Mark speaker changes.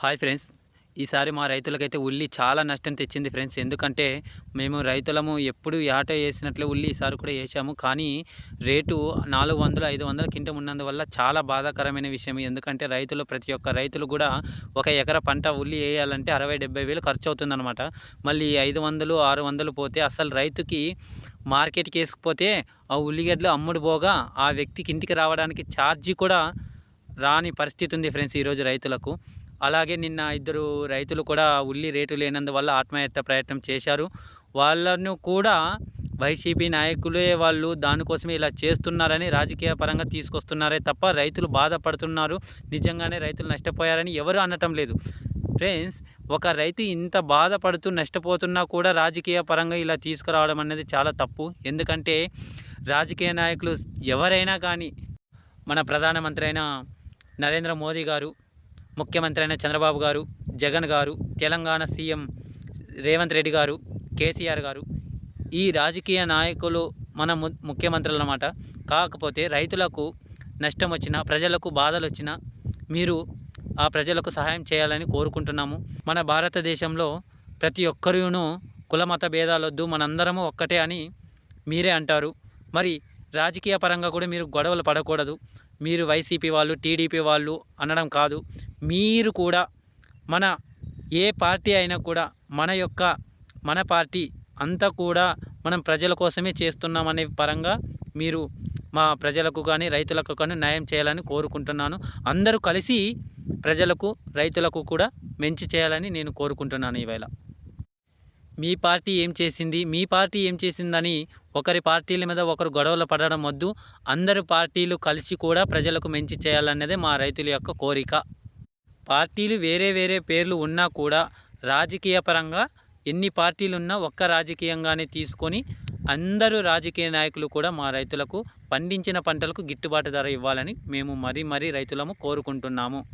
Speaker 1: Hi friends. ఈసారి మా రైతులకైతే ఉల్లి చాలా నష్టం తెచ్చింది ఫ్రెండ్స్. ఎందుకంటే మేము రైతులము ఎప్పుడు ఆట వేసినట్లే ఉల్లి ఈసారి కూడా వేసాము. కానీ రేటు నాలుగు వందలు ఐదు వందల కింట ఉన్నందువల్ల చాలా బాధాకరమైన విషయం ఎందుకంటే రైతులు ప్రతి ఒక్క రైతులు కూడా ఒక ఎకర పంట ఉల్లి వేయాలంటే అరవై డెబ్బై వేలు ఖర్చు అవుతుందన్నమాట మళ్ళీ ఐదు వందలు ఆరు వందలు పోతే అసలు రైతుకి మార్కెట్కి వేసుకుపోతే ఆ ఉల్లిగడ్డలు అమ్ముడు పోగా ఆ వ్యక్తికి ఇంటికి రావడానికి ఛార్జీ కూడా రాని పరిస్థితి ఉంది ఫ్రెండ్స్ ఈరోజు రైతులకు. అలాగే నిన్న ఇద్దరు రైతులు కూడా ఉల్లి రేటు లేనందువల్ల ఆత్మహత్య ప్రయత్నం చేశారు. వాళ్ళను కూడా వైసీపీ నాయకులే వాళ్ళు దానికోసమే ఇలా చేస్తున్నారని రాజకీయ పరంగా తీసుకొస్తున్నారే తప్ప రైతులు బాధపడుతున్నారు. నిజంగానే రైతులు నష్టపోయారని ఎవరు అనటం లేదు. ఫ్రెండ్స్ ఒక రైతు ఇంత బాధపడుతూ నష్టపోతున్నా కూడా రాజకీయ పరంగా ఇలా తీసుకురావడం అనేది చాలా తప్పు. ఎందుకంటే రాజకీయ నాయకులు ఎవరైనా కానీ మన ప్రధానమంత్రి అయిన నరేంద్ర మోదీ గారు ముఖ్యమంత్రి అయిన చంద్రబాబు గారు జగన్ గారు తెలంగాణ సీఎం రేవంత్ రెడ్డి గారు కేసీఆర్ గారు ఈ రాజకీయ నాయకులు మన ము ముఖ్యమంత్రులు అన్నమాట కాకపోతే రైతులకు నష్టం వచ్చినా ప్రజలకు బాధలు వచ్చినా మీరు ఆ ప్రజలకు సహాయం చేయాలని కోరుకుంటున్నాము. మన భారతదేశంలో ప్రతి ఒక్కరూను కులమత భేదాలొద్దు మనందరము ఒక్కటే అని మీరే అంటారు. మరి రాజకీయ పరంగా కూడా మీరు గొడవలు పడకూడదు. మీరు వైసీపీ వాళ్ళు టీడీపీ వాళ్ళు అనడం కాదు. మీరు కూడా మన ఏ పార్టీ అయినా కూడా మన యొక్క మన పార్టీ అంతా కూడా మనం ప్రజల కోసమే చేస్తున్నామనే పరంగా మీరు మా ప్రజలకు కానీ రైతులకు కానీ న్యాయం చేయాలని కోరుకుంటున్నాను. అందరూ కలిసి ప్రజలకు రైతులకు కూడా మంచి చేయాలని నేను కోరుకుంటున్నాను ఈవేళ. మీ పార్టీ ఏం చేసింది? మీ పార్టీ ఏం చేసిందని ఒకరి పార్టీల మీద ఒకరు గొడవలు పడడం వద్దు. అందరు పార్టీలు కలిసి కూడా ప్రజలకు మంచి చేయాలన్నదే మా రైతుల యొక్క కోరిక. పార్టీలు వేరే వేరే పేర్లు ఉన్నా కూడా రాజకీయ పరంగా ఎన్ని పార్టీలు ఉన్నా ఒక్క రాజకీయంగానే తీసుకొని అందరూ రాజకీయ నాయకులు కూడా మా రైతులకు పండించిన పంటలకు గిట్టుబాటు ధర ఇవ్వాలని మేము మరీ మరీ రైతులము కోరుకుంటున్నాము.